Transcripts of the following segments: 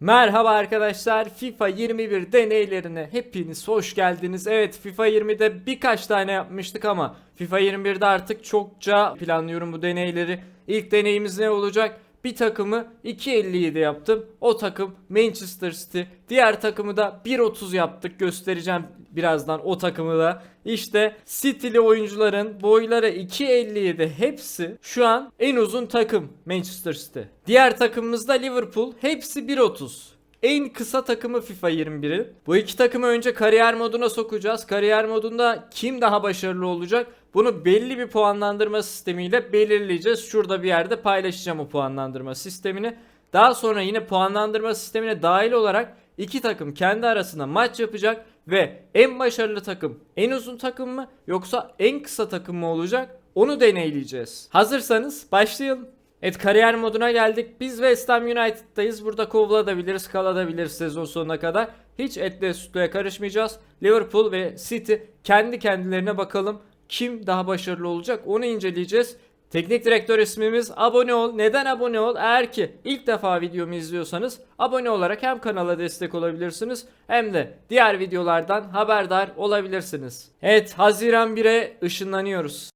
Merhaba arkadaşlar FIFA 21 deneylerine hepiniz hoş geldiniz. Evet FIFA 20'de birkaç tane yapmıştık ama FIFA 21'de artık çokça planlıyorum bu deneyleri. İlk deneyimiz ne olacak? Bir takımı 2.57 yaptım. O takım Manchester City. Diğer takımı da 1.30 yaptık. Göstereceğim birazdan o takımı da. İşte City'li oyuncuların boyları 2.57 hepsi şu an en uzun takım Manchester City. Diğer takımımız da Liverpool. Hepsi 1.30. En kısa takımı FIFA 21'i. Bu iki takımı önce kariyer moduna sokacağız. Kariyer modunda kim daha başarılı olacak? Bunu belli bir puanlandırma sistemiyle belirleyeceğiz. Şurada bir yerde paylaşacağım o puanlandırma sistemini. Daha sonra yine puanlandırma sistemine dahil olarak iki takım kendi arasında maç yapacak ve en başarılı takım en uzun takım mı yoksa en kısa takım mı olacak? Onu deneyleyeceğiz. Hazırsanız başlayalım. Evet kariyer moduna geldik. Biz West Ham United'dayız. Burada kovulabiliriz, kalabiliriz sezon sonuna kadar. Hiç etle sütlüye karışmayacağız. Liverpool ve City kendi kendilerine bakalım. Kim daha başarılı olacak onu inceleyeceğiz. Teknik direktör ismimiz abone ol. Neden abone ol? Eğer ki ilk defa videomu izliyorsanız abone olarak hem kanala destek olabilirsiniz hem de diğer videolardan haberdar olabilirsiniz. Evet Haziran 1'e ışınlanıyoruz.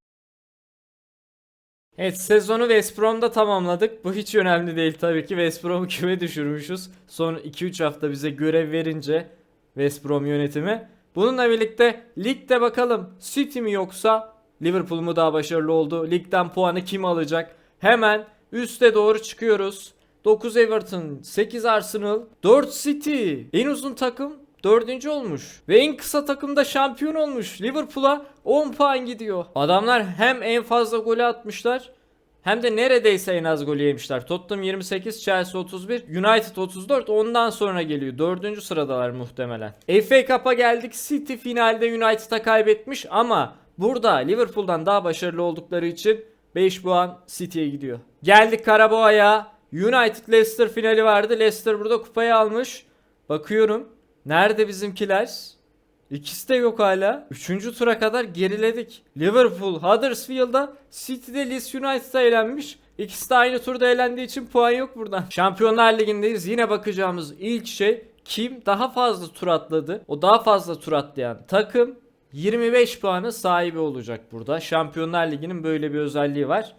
Evet sezonu West Brom'da tamamladık. Bu hiç önemli değil tabii ki. West Brom'u küme düşürmüşüz. Son 2-3 hafta bize görev verince West Brom yönetimi. Bununla birlikte ligde bakalım City mi yoksa Liverpool mu daha başarılı oldu? Ligden puanı kim alacak? Hemen üste doğru çıkıyoruz. 9 Everton, 8 Arsenal, 4 City. En uzun takım dördüncü olmuş. Ve en kısa takımda şampiyon olmuş. Liverpool'a 10 puan gidiyor. Adamlar hem en fazla golü atmışlar hem de neredeyse en az golü yemişler. Tottenham 28, Chelsea 31, United 34 ondan sonra geliyor. Dördüncü sıradalar muhtemelen. FA Cup'a geldik. City finalde United'a kaybetmiş ama burada Liverpool'dan daha başarılı oldukları için 5 puan City'ye gidiyor. Geldik Karaboğa'ya. United Leicester finali vardı. Leicester burada kupayı almış. Bakıyorum. Nerede bizimkiler? İkisi de yok hala. Üçüncü tura kadar geriledik. Liverpool Huddersfield'a City'de Leeds United'a elenmiş. İkisi de aynı turda elendiği için puan yok buradan. Şampiyonlar Ligi'ndeyiz. Yine bakacağımız ilk şey kim daha fazla tur atladı? O daha fazla tur atlayan takım 25 puanı sahibi olacak burada. Şampiyonlar Ligi'nin böyle bir özelliği var.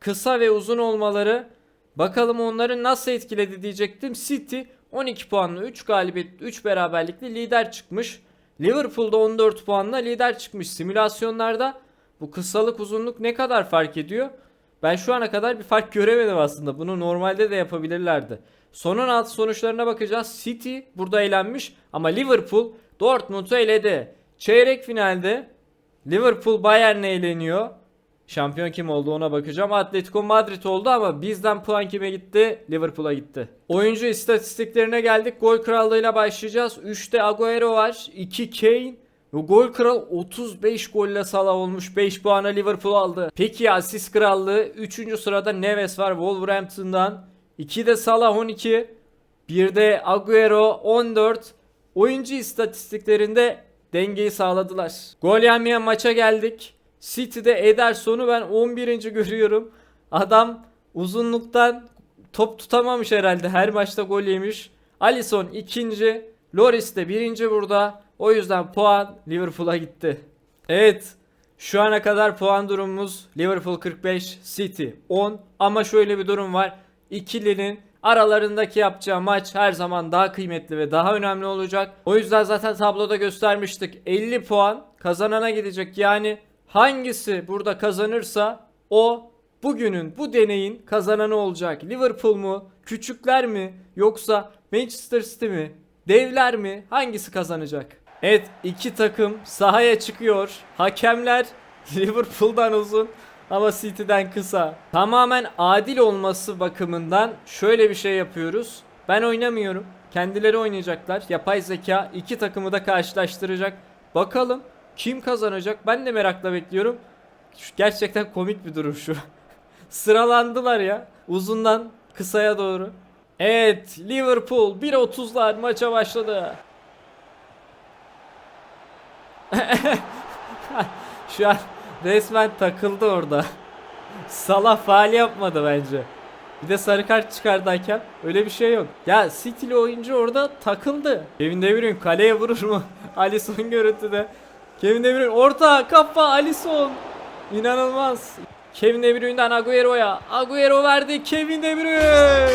Kısa ve uzun olmaları bakalım onları nasıl etkiledi diyecektim. City 12 puanlı 3 galibiyet 3 beraberlikle lider çıkmış. Liverpool'da 14 puanla lider çıkmış. Simülasyonlarda bu kısalık uzunluk ne kadar fark ediyor? Ben şu ana kadar bir fark göremedim aslında. Bunu normalde de yapabilirlerdi. Son 16 sonuçlarına bakacağız. City burada elenmiş ama Liverpool Dortmund'u eledi. Çeyrek finalde Liverpool Bayern'le eğleniyor. Şampiyon kim oldu ona bakacağım. Atletico Madrid oldu ama bizden puan kime gitti? Liverpool'a gitti. Oyuncu istatistiklerine geldik. Gol krallığıyla başlayacağız. 3'te Agüero var. 2 Kane. Gol kral 35 golle Salah olmuş. 5 puana Liverpool aldı. Peki asist krallığı 3. sırada Neves var Wolverhampton'dan. 2 de Salah 12. Bir de Agüero 14. Oyuncu istatistiklerinde dengeyi sağladılar. Gol yemeyen maça geldik. City'de Ederson'u ben 11. görüyorum. Adam uzunluktan top tutamamış herhalde. Her maçta gol yemiş. Alisson ikinci. Loris de birinci burada. O yüzden puan Liverpool'a gitti. Evet. Şu ana kadar puan durumumuz Liverpool 45, City 10. Ama şöyle bir durum var. İkilinin aralarındaki yapacağı maç her zaman daha kıymetli ve daha önemli olacak. O yüzden zaten tabloda göstermiştik. 50 puan kazanana gidecek. Yani hangisi burada kazanırsa o bugünün bu deneyin kazananı olacak. Liverpool mu, küçükler mi yoksa Manchester City mi, devler mi hangisi kazanacak? Evet iki takım sahaya çıkıyor. Hakemler Liverpool'dan uzun ama City'den kısa. Tamamen adil olması bakımından şöyle bir şey yapıyoruz. Ben oynamıyorum. Kendileri oynayacaklar. Yapay zeka iki takımı da karşılaştıracak. Bakalım kim kazanacak? Ben de merakla bekliyorum. Şu- Gerçekten komik bir durum şu. Sıralandılar ya. Uzundan kısaya doğru. Evet Liverpool 1.30'lar maça başladı. Şu an resmen takıldı orada. Salah faal yapmadı bence. Bir de sarı kart çıkardı. Öyle bir şey yok. Ya City'li oyuncu orada takıldı. Kevin De Bruyne kaleye vurur mu? Alisson görüntüde. Kevin De Bruyne orta kafa Alisson. İnanılmaz. Kevin De Bruyne'den Agüero'ya. Agüero verdi Kevin De Bruyne.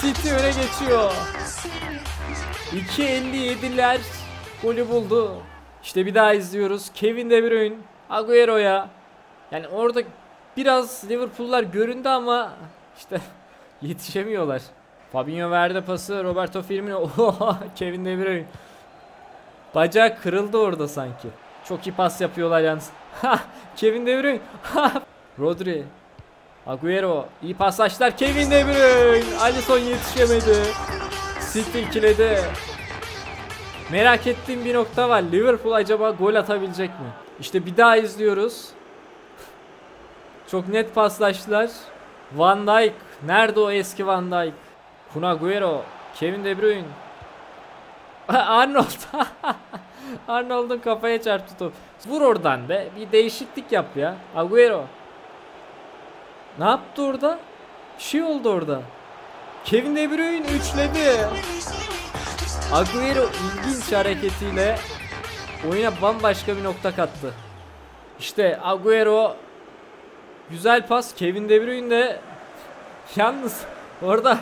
City öne geçiyor. 2.57'ler golü buldu. İşte bir daha izliyoruz. Kevin De Bruyne Agüero'ya. Yani orada biraz Liverpool'lar göründü ama işte yetişemiyorlar. Fabinho verdi pası Roberto Firmino. Kevin De Bruyne. Bacak kırıldı orada sanki. Çok iyi pas yapıyorlar yalnız. Ha, Kevin De Bruyne. Rodri. Agüero. iyi paslaştılar. Kevin De Bruyne. Alisson yetişemedi. City ikiledi. Merak ettiğim bir nokta var. Liverpool acaba gol atabilecek mi? İşte bir daha izliyoruz. Çok net paslaştılar. Van Dijk. Nerede o eski Van Dijk? Kun Agüero. Kevin De Bruyne. Arnold. Arnold'un kafaya çarptı top. Vur oradan be. Bir değişiklik yap ya. Agüero. Ne yaptı orada? Bir şey oldu orada. Kevin De Bruyne üçledi. Agüero ilginç hareketiyle oyuna bambaşka bir nokta kattı. İşte Agüero güzel pas. Kevin De Bruyne de yalnız orada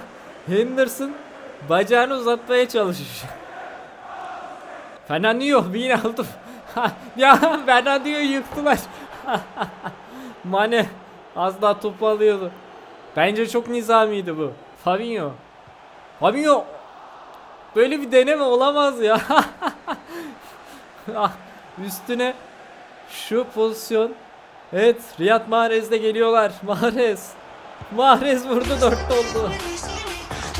Henderson bacağını uzatmaya çalışmış. Fernandinho yine aldım. ya Fernandinho'yu yıktılar. Mane az daha topu alıyordu. Bence çok nizamiydi bu. Fabinho. Fabinho Böyle bir deneme olamaz ya. Ah, Üstüne şu pozisyon. Evet Riyad Mahrez de geliyorlar. Mahrez. Mahrez vurdu dörtte oldu.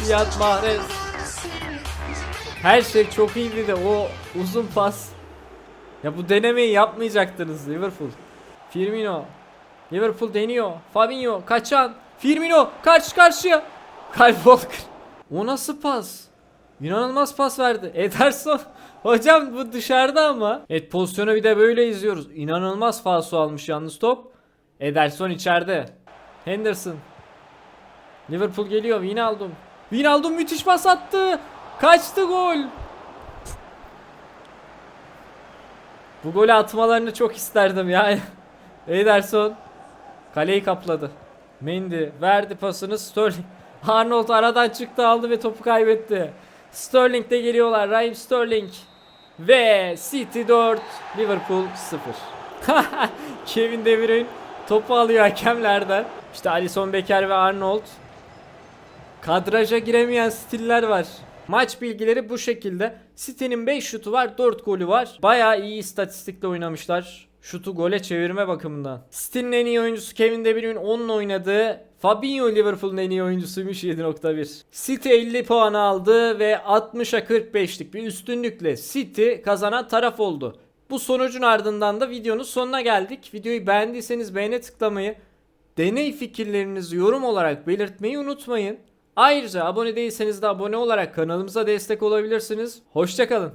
Riyad Mahrez. Her şey çok iyiydi de o uzun pas. Ya bu denemeyi yapmayacaktınız Liverpool. Firmino. Liverpool deniyor. Fabinho kaçan. Firmino karşı karşıya. Kyle Walker. O nasıl pas? İnanılmaz pas verdi. Ederson. Hocam bu dışarıda ama. Evet pozisyonu bir de böyle izliyoruz. İnanılmaz falso almış yalnız top. Ederson içeride. Henderson. Liverpool geliyor. Wijnaldum. Wijnaldum müthiş pas attı. Kaçtı gol. Bu golü atmalarını çok isterdim ya. Ederson kaleyi kapladı. Mendy verdi pasını Sterling. Arnold aradan çıktı aldı ve topu kaybetti. Sterling de geliyorlar. Raheem Sterling. Ve City 4, Liverpool 0. Kevin De Bruyne topu alıyor hakemlerden. İşte Alisson Becker ve Arnold. Kadraja giremeyen stiller var. Maç bilgileri bu şekilde. City'nin 5 şutu var, 4 golü var. Bayağı iyi istatistikle oynamışlar. Şutu gole çevirme bakımından. City'nin en iyi oyuncusu Kevin De Bruyne 10'un oynadığı. Fabinho Liverpool'un en iyi oyuncusuymuş 7.1. City 50 puan aldı ve 60'a 45'lik bir üstünlükle City kazanan taraf oldu. Bu sonucun ardından da videonun sonuna geldik. Videoyu beğendiyseniz beğene tıklamayı, deney fikirlerinizi yorum olarak belirtmeyi unutmayın. Ayrıca abone değilseniz de abone olarak kanalımıza destek olabilirsiniz. Hoşçakalın.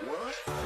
What?